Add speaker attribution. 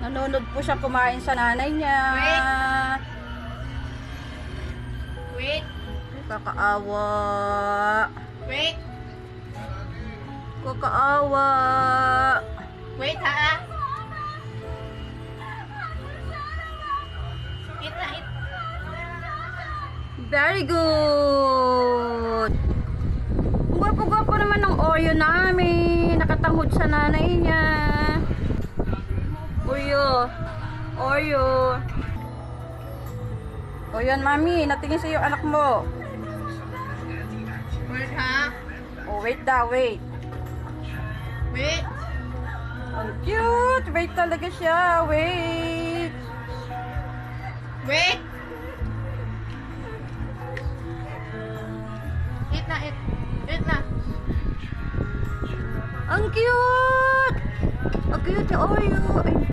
Speaker 1: Nanonood po siya kumain sa nanay niya.
Speaker 2: Wait.
Speaker 1: Kakaawa.
Speaker 2: Wait.
Speaker 1: Kakaawa.
Speaker 2: Wait ha. Eat na, eat.
Speaker 1: Very good. Gwapo-gwapo naman ng Oreo namin. Nakatangod sa nanay niya. Oreo. Oreo. O yan, mami. Natingin sa iyo anak mo.
Speaker 2: Wait ha.
Speaker 1: Oh, wait daw, wait.
Speaker 2: Wait.
Speaker 1: Ang cute. Wait talaga siya. Wait.
Speaker 2: Wait. Eat na, eat. Eat na.
Speaker 1: Ang cute. Ang cute ni Oreo. Ay,